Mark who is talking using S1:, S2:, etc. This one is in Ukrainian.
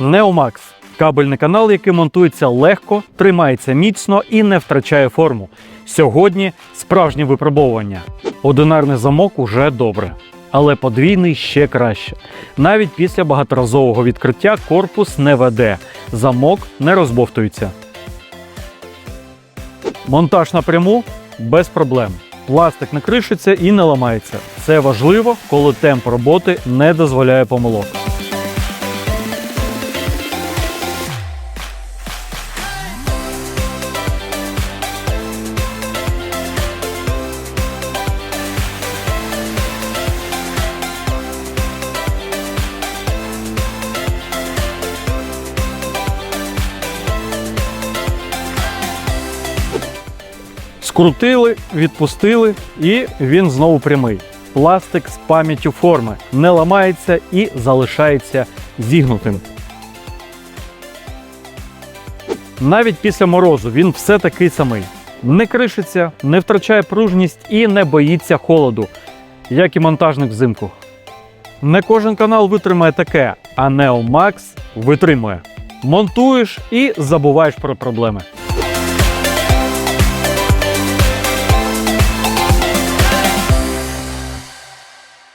S1: Neomax – кабельний канал, який монтується легко, тримається міцно і не втрачає форму. Сьогодні справжнє випробовування. Одинарний замок уже добре, але подвійний ще краще. Навіть після багаторазового відкриття корпус не веде, замок не розбовтується. Монтаж напряму без проблем. Пластик не кришиться і не ламається. Це важливо, коли темп роботи не дозволяє помилок. Скрутили, відпустили, і він знову прямий. Пластик з пам'яттю форми не ламається і залишається зігнутим. Навіть після морозу він все такий самий. Не кришиться, не втрачає пружність і не боїться холоду, як і монтажник взимку. Не кожен канал витримає таке, а Neo Max витримує. Монтуєш і забуваєш про проблеми.